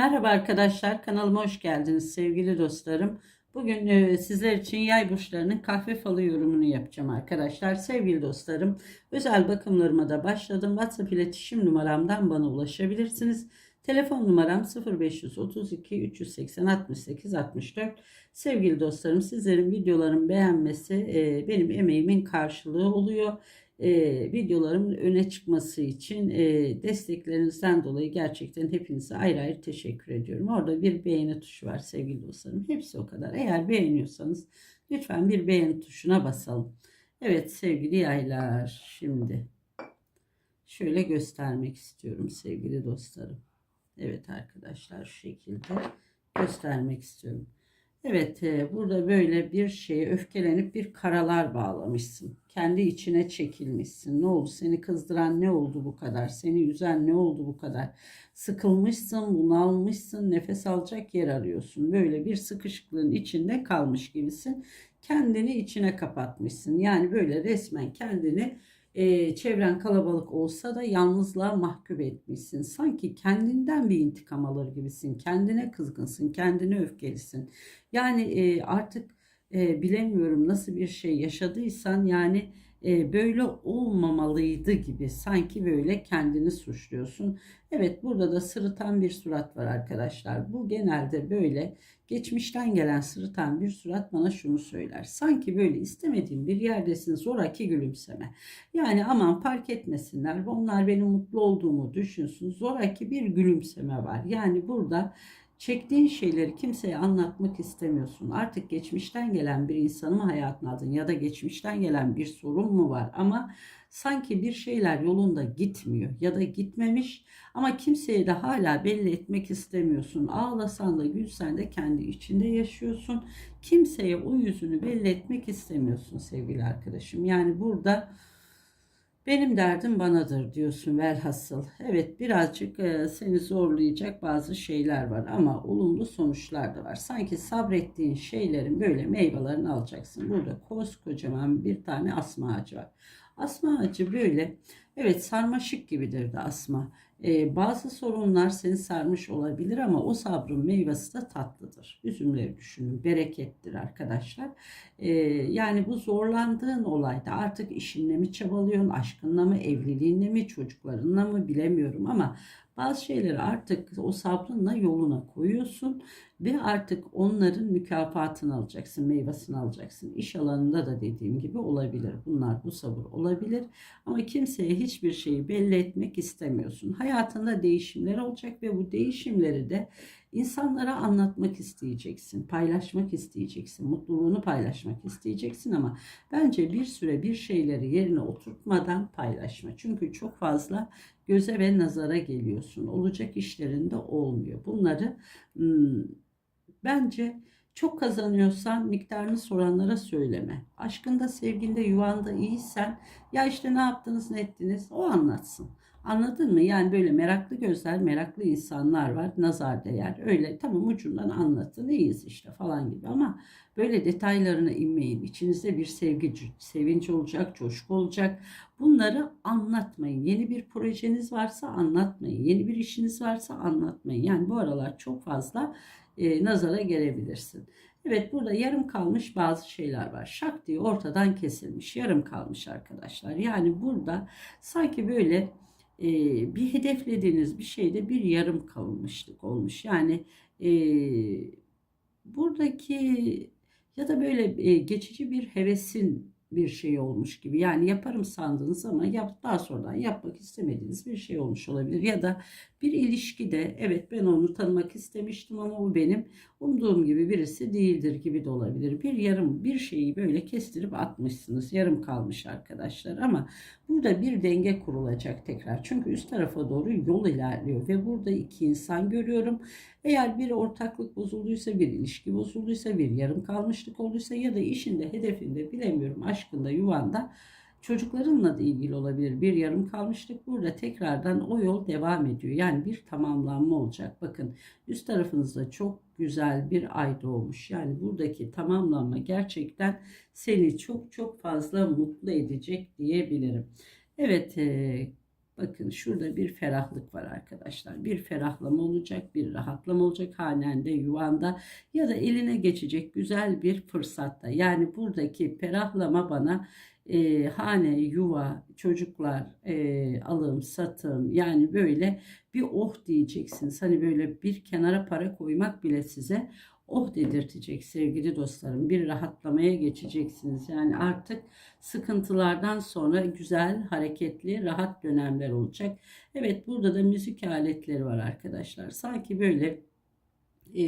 Merhaba arkadaşlar, kanalıma hoş geldiniz sevgili dostlarım. Bugün e, sizler için yay burçlarının kahve falı yorumunu yapacağım arkadaşlar. Sevgili dostlarım, özel bakımlarıma da başladım. WhatsApp iletişim numaramdan bana ulaşabilirsiniz. Telefon numaram 0532 380 68 64. Sevgili dostlarım, sizlerin videolarımı beğenmesi e, benim emeğimin karşılığı oluyor e, videolarımın öne çıkması için e, desteklerinizden dolayı gerçekten hepinize ayrı ayrı teşekkür ediyorum. Orada bir beğeni tuşu var sevgili dostlarım. Hepsi o kadar. Eğer beğeniyorsanız lütfen bir beğeni tuşuna basalım. Evet sevgili yaylar şimdi şöyle göstermek istiyorum sevgili dostlarım. Evet arkadaşlar şu şekilde göstermek istiyorum. Evet e, burada böyle bir şeye öfkelenip bir karalar bağlamışsın. Kendi içine çekilmişsin. Ne oldu? Seni kızdıran ne oldu bu kadar? Seni üzen ne oldu bu kadar? Sıkılmışsın, bunalmışsın, nefes alacak yer arıyorsun. Böyle bir sıkışıklığın içinde kalmış gibisin. Kendini içine kapatmışsın. Yani böyle resmen kendini e, çevren kalabalık olsa da yalnızlığa mahkum etmişsin. Sanki kendinden bir intikam alır gibisin. Kendine kızgınsın, kendine öfkelisin. Yani e, artık e, bilemiyorum nasıl bir şey yaşadıysan yani e, böyle olmamalıydı gibi sanki böyle kendini suçluyorsun. Evet burada da sırıtan bir surat var arkadaşlar. Bu genelde böyle geçmişten gelen sırıtan bir surat bana şunu söyler. Sanki böyle istemediğim bir yerdesin zoraki gülümseme. Yani aman fark etmesinler onlar benim mutlu olduğumu düşünsün zoraki bir gülümseme var. Yani burada Çektiğin şeyleri kimseye anlatmak istemiyorsun. Artık geçmişten gelen bir insanı mı hayatına aldın ya da geçmişten gelen bir sorun mu var ama sanki bir şeyler yolunda gitmiyor ya da gitmemiş ama kimseye de hala belli etmek istemiyorsun. Ağlasan da gülsen de kendi içinde yaşıyorsun. Kimseye o yüzünü belli etmek istemiyorsun sevgili arkadaşım. Yani burada benim derdim banadır diyorsun velhasıl. Evet birazcık e, seni zorlayacak bazı şeyler var ama olumlu sonuçlar da var. Sanki sabrettiğin şeylerin böyle meyvelerini alacaksın. Burada koskocaman bir tane asma ağacı var. Asma ağacı böyle evet sarmaşık gibidir de asma. Ee, bazı sorunlar seni sarmış olabilir ama o sabrın meyvesi de tatlıdır. Üzümleri düşünün berekettir arkadaşlar. Ee, yani bu zorlandığın olayda artık işinle mi çabalıyorsun, aşkınla mı, evliliğinle mi, çocuklarınla mı bilemiyorum ama bazı şeyleri artık o sabrınla yoluna koyuyorsun ve artık onların mükafatını alacaksın, meyvesini alacaksın. İş alanında da dediğim gibi olabilir. Bunlar bu sabır olabilir ama kimseye hiçbir şeyi belli etmek istemiyorsun. Hayatında değişimler olacak ve bu değişimleri de insanlara anlatmak isteyeceksin, paylaşmak isteyeceksin, mutluluğunu paylaşmak isteyeceksin ama bence bir süre bir şeyleri yerine oturtmadan paylaşma. Çünkü çok fazla göze ve nazara geliyorsun. Olacak işlerinde olmuyor. Bunları hmm, bence çok kazanıyorsan miktarını soranlara söyleme. Aşkında, sevginde, yuvanda iyiysen ya işte ne yaptınız, ne ettiniz o anlatsın. Anladın mı? Yani böyle meraklı gözler, meraklı insanlar var. Nazar değer. Öyle tamam ucundan anlatın. iyiyiz işte falan gibi ama böyle detaylarına inmeyin. İçinizde bir sevgi, sevinç olacak, coşku olacak. Bunları anlatmayın. Yeni bir projeniz varsa anlatmayın. Yeni bir işiniz varsa anlatmayın. Yani bu aralar çok fazla e, nazara gelebilirsin. Evet burada yarım kalmış bazı şeyler var. Şak diye ortadan kesilmiş. Yarım kalmış arkadaşlar. Yani burada sanki böyle e, bir hedeflediğiniz bir şeyde bir yarım kalmışlık olmuş. Yani e, buradaki ya da böyle e, geçici bir hevesin bir şey olmuş gibi. Yani yaparım sandınız ama yap, daha sonradan yapmak istemediğiniz bir şey olmuş olabilir. Ya da bir ilişkide evet ben onu tanımak istemiştim ama o benim umduğum gibi birisi değildir gibi de olabilir. Bir yarım bir şeyi böyle kestirip atmışsınız. Yarım kalmış arkadaşlar ama burada bir denge kurulacak tekrar. Çünkü üst tarafa doğru yol ilerliyor ve burada iki insan görüyorum. Eğer bir ortaklık bozulduysa, bir ilişki bozulduysa, bir yarım kalmışlık olduysa ya da işinde, hedefinde bilemiyorum aşkında, yuvanda çocuklarınla da ilgili olabilir. Bir yarım kalmışlık burada tekrardan o yol devam ediyor. Yani bir tamamlanma olacak. Bakın üst tarafınızda çok güzel bir ay doğmuş. Yani buradaki tamamlanma gerçekten seni çok çok fazla mutlu edecek diyebilirim. Evet Bakın şurada bir ferahlık var arkadaşlar. Bir ferahlama olacak, bir rahatlama olacak hanende, yuvanda ya da eline geçecek güzel bir fırsatta. Yani buradaki ferahlama bana e, hane, yuva, çocuklar, e, alım, satım yani böyle bir oh diyeceksiniz. Hani böyle bir kenara para koymak bile size oh dedirtecek sevgili dostlarım. Bir rahatlamaya geçeceksiniz. Yani artık sıkıntılardan sonra güzel, hareketli, rahat dönemler olacak. Evet burada da müzik aletleri var arkadaşlar. Sanki böyle e,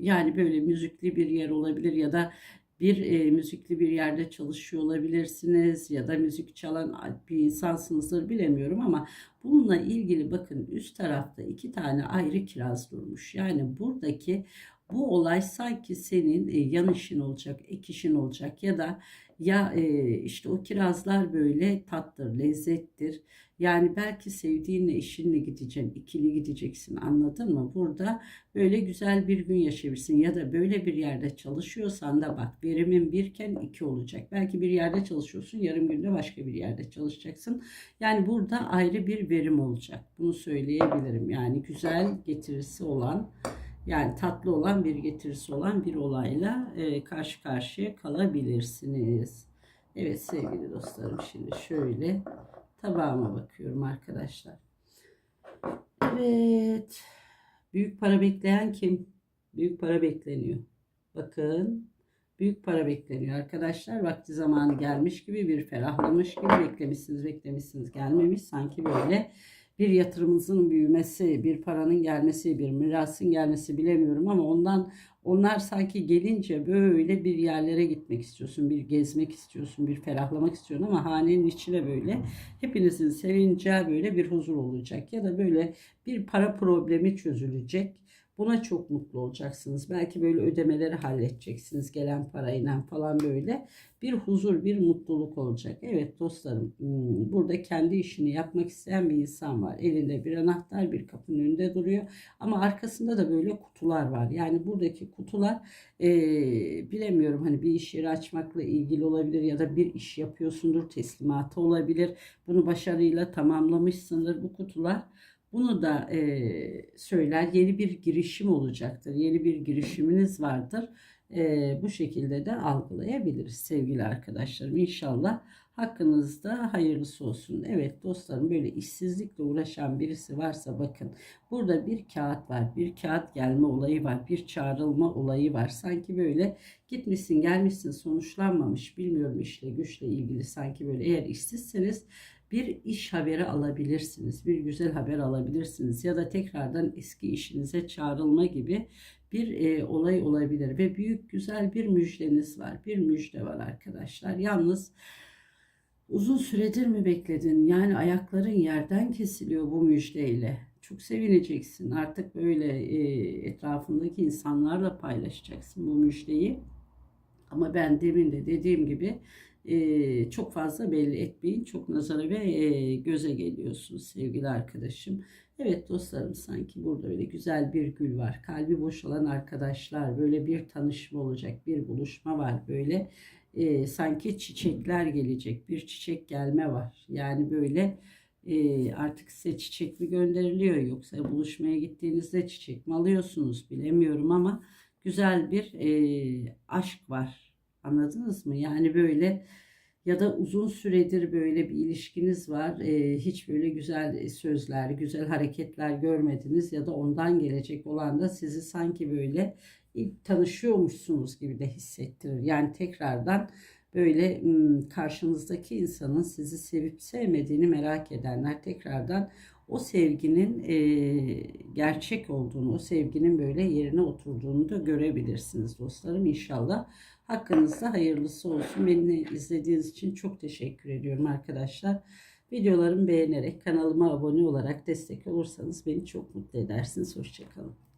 yani böyle müzikli bir yer olabilir ya da bir e, müzikli bir yerde çalışıyor olabilirsiniz ya da müzik çalan bir insansınızdır bilemiyorum ama bununla ilgili bakın üst tarafta iki tane ayrı kiraz durmuş. Yani buradaki bu olay sanki senin e, yan işin olacak, ek işin olacak ya da ya e, işte o kirazlar böyle tattır, lezzettir. Yani belki sevdiğinle eşinle gideceksin, ikili gideceksin anladın mı? Burada böyle güzel bir gün yaşayabilirsin ya da böyle bir yerde çalışıyorsan da bak verimin birken iki olacak. Belki bir yerde çalışıyorsun, yarım günde başka bir yerde çalışacaksın. Yani burada ayrı bir verim olacak. Bunu söyleyebilirim. Yani güzel getirisi olan yani tatlı olan bir getirisi olan bir olayla e, karşı karşıya kalabilirsiniz. Evet sevgili dostlarım şimdi şöyle tabağıma bakıyorum arkadaşlar. Evet. Büyük para bekleyen kim? Büyük para bekleniyor. Bakın büyük para bekleniyor arkadaşlar. Vakti zamanı gelmiş gibi bir ferahlamış gibi beklemişsiniz beklemişsiniz gelmemiş. Sanki böyle bir yatırımınızın büyümesi, bir paranın gelmesi, bir mirasın gelmesi bilemiyorum ama ondan onlar sanki gelince böyle bir yerlere gitmek istiyorsun, bir gezmek istiyorsun, bir ferahlamak istiyorsun ama hanenin içine böyle hepinizin sevineceği böyle bir huzur olacak ya da böyle bir para problemi çözülecek. Buna çok mutlu olacaksınız. Belki böyle ödemeleri halledeceksiniz gelen parayla falan böyle. Bir huzur, bir mutluluk olacak. Evet dostlarım hmm, burada kendi işini yapmak isteyen bir insan var. Elinde bir anahtar bir kapının önünde duruyor. Ama arkasında da böyle kutular var. Yani buradaki kutular e, bilemiyorum hani bir iş yeri açmakla ilgili olabilir ya da bir iş yapıyorsundur teslimatı olabilir. Bunu başarıyla tamamlamışsındır bu kutular. Bunu da e, söyler. Yeni bir girişim olacaktır. Yeni bir girişiminiz vardır. E, bu şekilde de algılayabiliriz sevgili arkadaşlarım. İnşallah hakkınızda hayırlısı olsun. Evet dostlarım böyle işsizlikle uğraşan birisi varsa bakın burada bir kağıt var. Bir kağıt gelme olayı var. Bir çağrılma olayı var. Sanki böyle gitmişsin gelmişsin sonuçlanmamış bilmiyorum işle güçle ilgili sanki böyle eğer işsizseniz bir iş haberi alabilirsiniz. Bir güzel haber alabilirsiniz ya da tekrardan eski işinize çağrılma gibi bir e, olay olabilir ve büyük güzel bir müjdeniz var. Bir müjde var arkadaşlar. Yalnız uzun süredir mi bekledin? Yani ayakların yerden kesiliyor bu müjdeyle. Çok sevineceksin. Artık böyle e, etrafındaki insanlarla paylaşacaksın bu müjdeyi. Ama ben demin de dediğim gibi çok fazla belli etmeyin. Çok nazara ve göze geliyorsunuz sevgili arkadaşım. Evet dostlarım sanki burada öyle güzel bir gül var. Kalbi boşalan arkadaşlar böyle bir tanışma olacak. Bir buluşma var böyle. E, sanki çiçekler gelecek. Bir çiçek gelme var. Yani böyle e, artık size çiçek mi gönderiliyor yoksa buluşmaya gittiğinizde çiçek mi alıyorsunuz bilemiyorum ama güzel bir e, aşk var Anladınız mı? Yani böyle ya da uzun süredir böyle bir ilişkiniz var. E, hiç böyle güzel sözler, güzel hareketler görmediniz ya da ondan gelecek olan da sizi sanki böyle ilk tanışıyormuşsunuz gibi de hissettirir. Yani tekrardan böyle karşınızdaki insanın sizi sevip sevmediğini merak edenler tekrardan o sevginin e, gerçek olduğunu, o sevginin böyle yerine oturduğunu da görebilirsiniz dostlarım. İnşallah hakkınızda hayırlısı olsun. Beni izlediğiniz için çok teşekkür ediyorum arkadaşlar. Videolarımı beğenerek kanalıma abone olarak destek olursanız beni çok mutlu edersiniz. Hoşçakalın.